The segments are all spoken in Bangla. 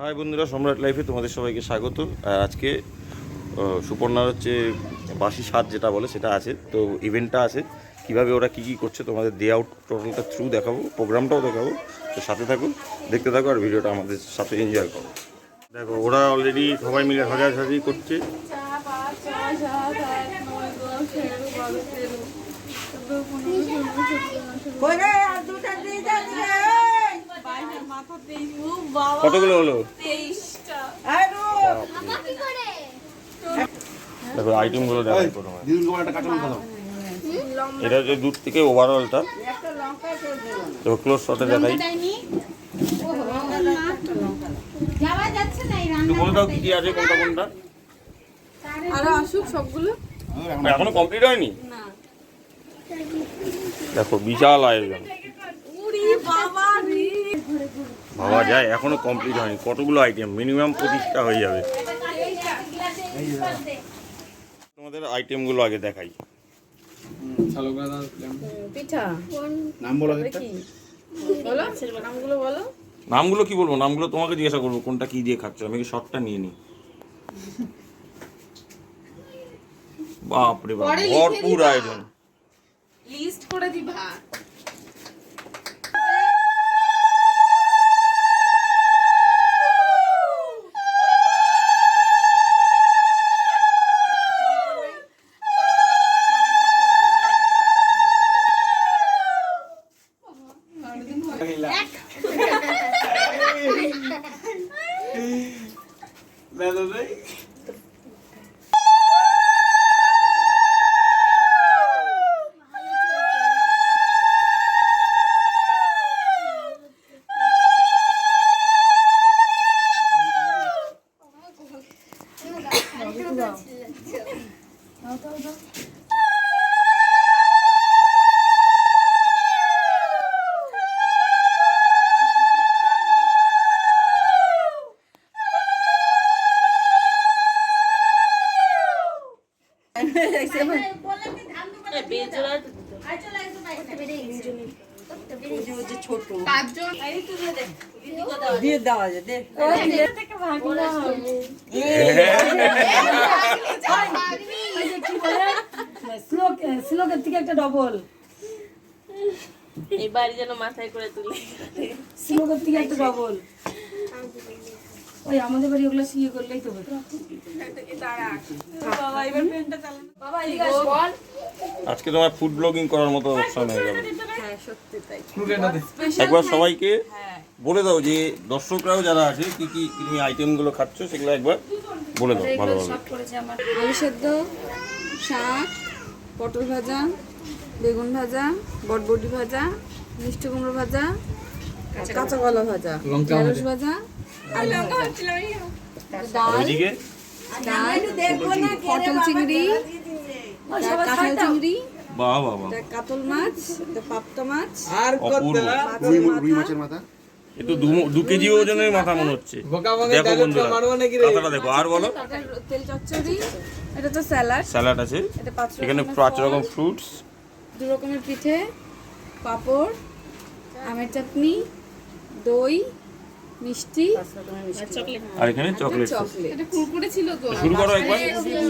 হাই বন্ধুরা, সম্রাট লাইফে তোমাদের সবাইকে স্বাগত। আর আজকে সুপর্ণার হচ্ছে বাসি স্বাদ যেটা বলে সেটা আছে। তো ইভেন্টটা আছে। কীভাবে ওরা কি কি করছে তোমাদের ডে আউট টোটালটা থ্রু দেখাবো প্রোগ্রামটাও দেখাবো। তো সাথে থাকো, দেখতে থাকো আর ভিডিওটা আমাদের সাথে এনজয় করো। দেখো, ওরা অলরেডি সবাই মিলে হাজার সাজাসাজি করছে। চার কতগুলো হলো? দেখো আইটেমগুলো দেখো প্রথমে। দিদুন কুমার একটা কাঁচা লঙ্কা দাও। এটা হচ্ছে দূর থেকে ওভারঅলটা তো ক্লোজ শটে দেখাই। যাওয়া যাচ্ছে না বলে দাও কি কি আছে কোনটা কোনটা? আরও আসুক সবগুলো। এখনও কমপ্লিট হয়নি? দেখো বিশাল আয়োজন। বাবা ভাবা যায় এখনও কমপ্লিট হয়নি। কতগুলো আইটেম মিনিমাম পঁচিশটা হয়ে যাবে। তোমাদের আইটেমগুলো আগে দেখাই। পিঠা। নাম বলো একটা বলো নামগুলো বলো। কি বলব? নামগুলো তোমাকে জিজ্ঞাসা করব কোনটা কি দিয়ে খাচ্ছ? আমি কি শর্টটা নিয়ে নিই বাপরে বাপরে ভরপুর আয়োজন। লিস্ট করে দিবা। পাঁচজন। দিয়ে দেওয়া যায় দে। শ্লোকের থেকে একটা ডবল এই বাড়ি যেন মাথায় করে তুলে। শ্লোকের থেকে একটা ডবল ওই আমাদের বাড়ি ওগুলো সিয়ে করলেই তো আজকে তোমার ফুড ব্লগিং করার মতো অপশন হয়ে যাবে। হ্যাঁ সত্যি তাই। একবার সবাইকে বলে দাও যে দর্শকরাও যারা আছে কি কি তুমি আইটেমগুলো খাচ্ছ সেগুলো একবার বলে দাও ভালোভাবে। আলু সেদ্ধ শাক পটল ভাজা বেগুন ভাজা বটবটি ভাজা মিষ্টি কুমড়ো ভাজা কাঁচা কলা ভাজা। ঢেঁড়স ভাজা ওইদিকে? পটল চিংড়ি কাঁঠাল চিংড়ি বাহ বাহ বাহ। কাতল মাছ পাপ্তা মাছ। অপূর্ব। রুই রুই মাছের মাথা? এ দু কেজি ওজনের মাথা মনে হচ্ছে। দেখো বন্ধুরা কথাটা দেখো। আর বলো। তেল চচ্চড়ি এটা তো স্যালাড। স্যালাড আছে। এটা পাঁচ এখানে পাঁচ রকম ফ্রুটস। দু রকমের পিঠে পাঁপড় আমের চাটনি দই মিষ্টি আর এখানে চকলেট। চকলেট। এটা কুরকুরে ছিল তো। শুরু করো একবার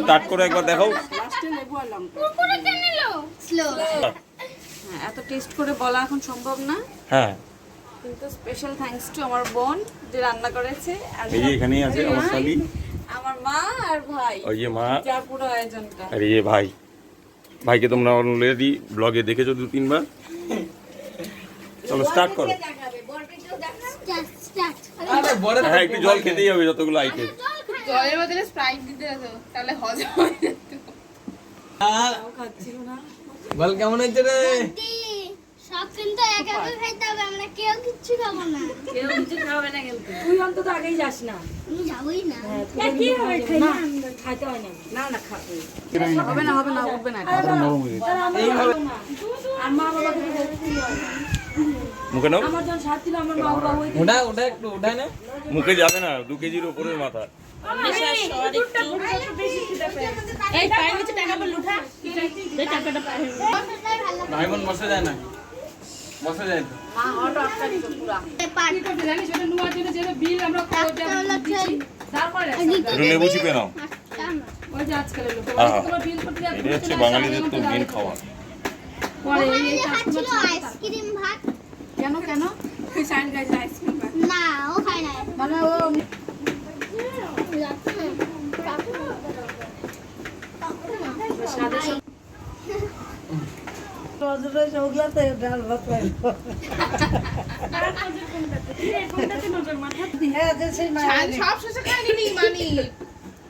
স্টার্ট করো একবার দেখাও। লাস্টে লেবু আর লঙ্কা। স্লো হ্যাঁ এত টেস্ট করে বলা এখন সম্ভব না। হ্যাঁ। কিন্তু স্পেশাল থ্যাঙ্কস টু আমার বোন যে রান্না করেছে। আর এই যে এখানেই আছে আমার শালি। আমার মা আর ভাই। ওই যে মা। যার পুরো আয়োজনটা। আর এই ভাই। ভাইকে তোমরা অলরেডি ব্লগে দেখেছ দু তিনবার চলো স্টার্ট করো। হ্যাঁ একটু জল খেতেই হবে যতগুলো আইটেম জলের বদলে স্প্রাইট দিতে হতো তাহলে হজম হয়ে যেত। বল কেমন হয়েছে রে? সব কিন্তু একা একা খাইতে হবে আমরা কেউ কিচ্ছু খাব না। কেউ কিছু খাবে না কিন্তু। তুই অন্তত আগেই যাস না। আমি যাবোই না। কি হবে না খাইতে হয় না। না না খাবে হবে না হবে না উঠবে না। আর মা বাবাকে তো বলতেই হয়। মুখে নাও। আমার যখন সাত ছিল আমার মা বাবা ওটা ওটা একটু না। মুখে যাবে না দু কেজির উপরের মাথা। বল লেবু চিপে নাও। বিল এটা হচ্ছে বাঙালিদের তো মেন খাবার। পরে এই ওখানে যে কাজ খাচ্ছিল আইসক্রিম ভাত। কেন কেন? সাইন গাইজ আইসক্রিম না ও খায় না মানে ও মানি।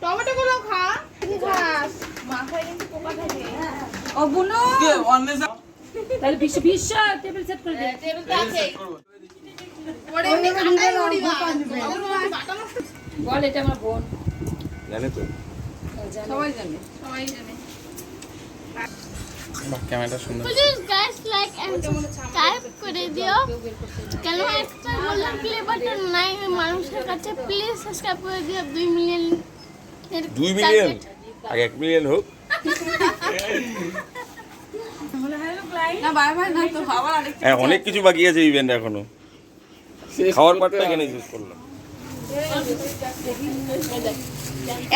টমেটো গুলো খা খাস? মাথায় কিন্তু পোকা থাকে। তাহলে বিশ্ব বিশ্ব টেবিল সেট করে দে টেবিল তো আছে ওরে এমনি কাটাই মুড়ি বা বাটা নষ্ট বল এটা আমার বোন। জানে তো। সবাই জানে। সবাই জানে। ক্যামেরাটা সুন্দর। Please guys like and subscribe করে দিও? কেন একটা বললাম প্লে বাটন নাই মানুষের কাছে প্লিজ সাবস্ক্রাইব করে দিও। দুই মিলিয়ন দুই মিলিয়ন আগে এক মিলিয়ন হোক। না বাই বাই না তো আবার আরেকটা হ্যাঁ অনেক কিছু বাকি আছে ইভেন্ট এখনও। খাওয়ার পার্টটা এখানে শেষ করলাম।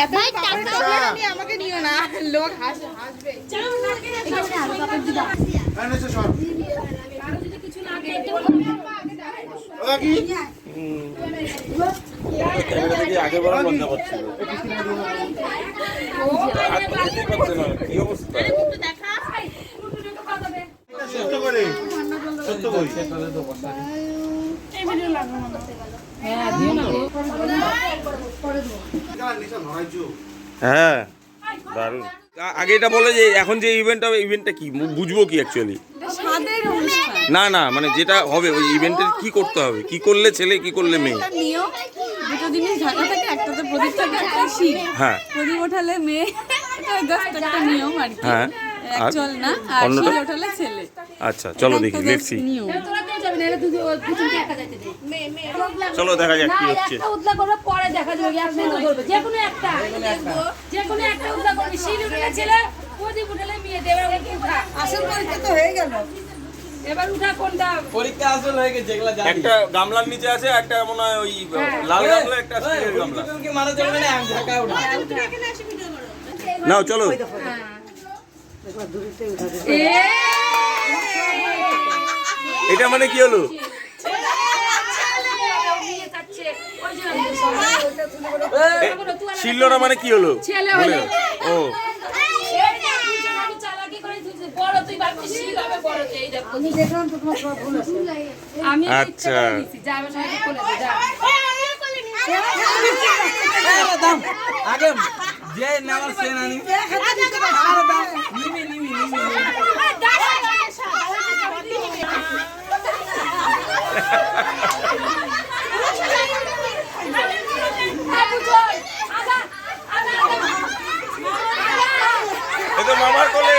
এত টাকা নিয়ে আমাকে নিও না। লোক হাস হাসবে। হ্যাঁ, সর। ও কাকি, আগে বড় পারছে না কি অবস্থা? কই ধরাইছো হ্যাঁ। দারুণ। আগে এটা বলে যে এখন যে ইভেন্ট হবে ইভেন্টটা কি? বুঝব কি অ্যাকচুয়ালি না না মানে যেটা হবে ওই ইভেন্টের কি করতে হবে? কি করলে ছেলে কি করলে মেয়ে? দুটো জিনিস ঢাকা থাকে একটাতে প্রদীপ থাকে একটা শিব হ্যাঁ। প্রদীপ ওঠালে মেয়ে এটা জাস্ট একটা নিয়ম আর কি। হ্যাঁ। অ্যাকচুয়াল না আর অন্যটা? ওঠালে ছেলে। আচ্ছা চলো দেখি একটা লেটস সি চলো দেখা যাক কি হচ্ছে। একটা করবে পরে দেখা যাবে একসাথে ধরবে। যে কোনো একটা। যে কোনো একটা। উদলা করবে। শিল ছেলে প্রদীপ উঠলে মেয়ে দেবে আসল পরীক্ষা তো হয়ে গেল। এবার উঠা কোনটা। পরীক্ষা আসল হয়ে গেছে জানি। একটা গামলার নিচে আছে একটা মনে হয় ওই লাল গামলা একটা স্টিলের গামলা। কি মারা যাবে না আমি ঢাকা উঠা নাও চলো। এটা মানে কি হলো? শিল্লরা মানে কি হলো। ও। চালাকি করে তুই বড় তুই ভাবছিস শিল হবে বড় তুই এই দেখ আমি দেখলাম তো তোমার সব ভুল আছে আমি আচ্ছা। আচ্ছা যা আমার সঙ্গে বলে দে যা আগে যে নেওয়ার সে নানি আরে দাও নিবি নিবি নিবি এ তো মামার কোলে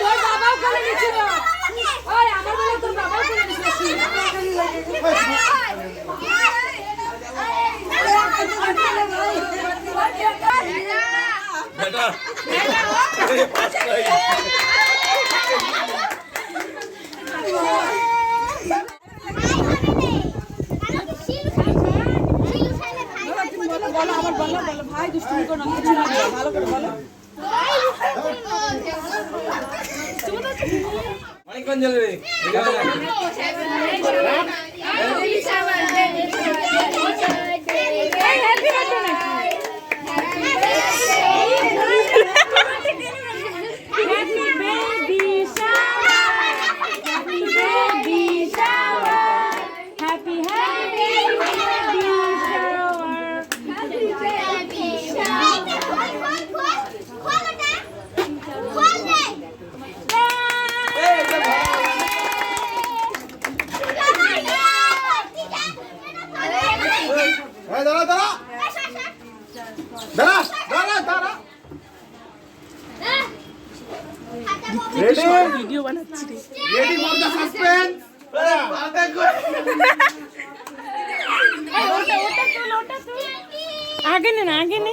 তোর বাবাও করে নিছিল ওই আমার বলে তোর বাবাও করে নিছিল শিল বেটা বলো আবার বলো বলো ভাই দুষ্টুমি করো না কিছু না ভালো করে বলো অনেকক্ষণ চলে রে এই দাঁড়া দাঁড়া দাঁড়া। রেডি ভিডিও বানাচ্ছি রেডি ফর দ্য সাসপেন্স আগে না। আগে নে রাখবি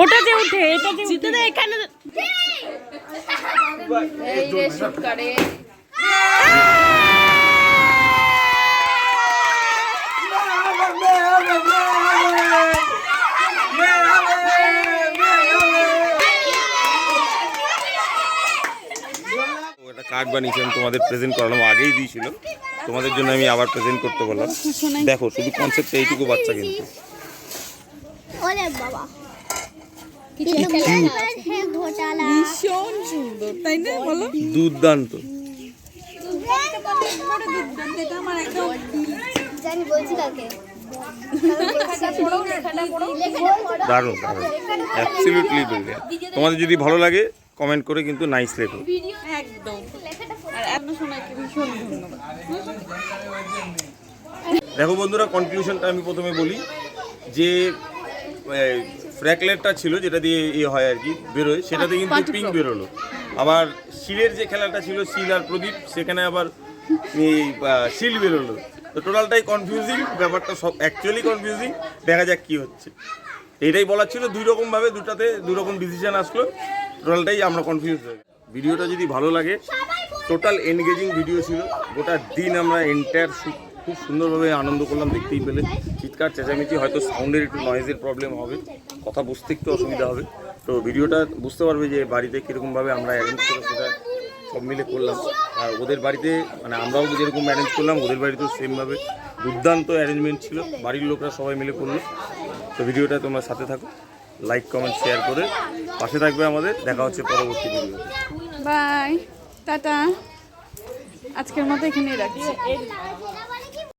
ওটাতে উঠে। উঠে এখানে এই যে শুট করে শাক বানিয়েছি আমি তোমাদের প্রেজেন্ট করালাম আগেই দিয়েছিল তোমাদের জন্য আমি আবার প্রেজেন্ট করতে বললাম। দেখো শুধু কনসেপ্ট এইটুকু বাচ্চা কিন্তু। ওরে বাবা। ঘোটালা ভীষণ সুন্দর তাই না বলো? দুর্দান্ত। দারুণ দারুণ। অ্যাবসলিউটলি তোমাদের যদি ভালো লাগে কমেন্ট করে কিন্তু নাইস লেখো একদম। আর এত শোনাকে ভীষণ ধন্যবাদ। দেখো বন্ধুরা কনক্লুশনটা আমি প্রথমে বলি যে ফ্র্যাকলেটটা ছিল যেটা দিয়ে ইয়ে হয় আর কি বেরোয় সেটাতে কিন্তু পিঙ্ক বেরোলো। আবার শিলের যে খেলাটা ছিল শিল আর প্রদীপ সেখানে আবার শিল বেরোলো। তো টোটালটাই কনফিউজিং ব্যাপারটা সব অ্যাকচুয়ালি কনফিউজিং দেখা যাক কী হচ্ছে। এটাই বলার ছিল দুই রকমভাবে দুটাতে দুই রকম ডিসিশন আসলো। টোটালটাই আমরা কনফিউজ হয়ে ভিডিওটা যদি ভালো লাগে টোটাল এনগেজিং ভিডিও ছিল। গোটা দিন আমরা এন্টায়ার খুব সুন্দরভাবে আনন্দ করলাম, দেখতেই পেলে। চিৎকার, চেঁচামেচি, হয়তো সাউন্ডের একটু নয়েজের প্রবলেম হবে। কথা বুঝতে একটু অসুবিধা হবে। তো ভিডিওটা বুঝতে পারবে যে বাড়িতে কীরকমভাবে আমরা অ্যারেঞ্জ করে সেটা সব মিলে করলাম। আর ওদের বাড়িতে মানে আমরাও যেরকম অ্যারেঞ্জ করলাম, ওদের বাড়িতেও সেমভাবে দুর্দান্ত অ্যারেঞ্জমেন্ট ছিল। বাড়ির লোকরা সবাই মিলে করল। তো ভিডিওটা তোমরা সাথে থাকো। লাইক কমেন্ট শেয়ার করে পাশে থাকবে আমাদের। দেখা হচ্ছে পরবর্তী ভিডিওতে বাই টাটা। আজকের মতো এখানেই রাখছি।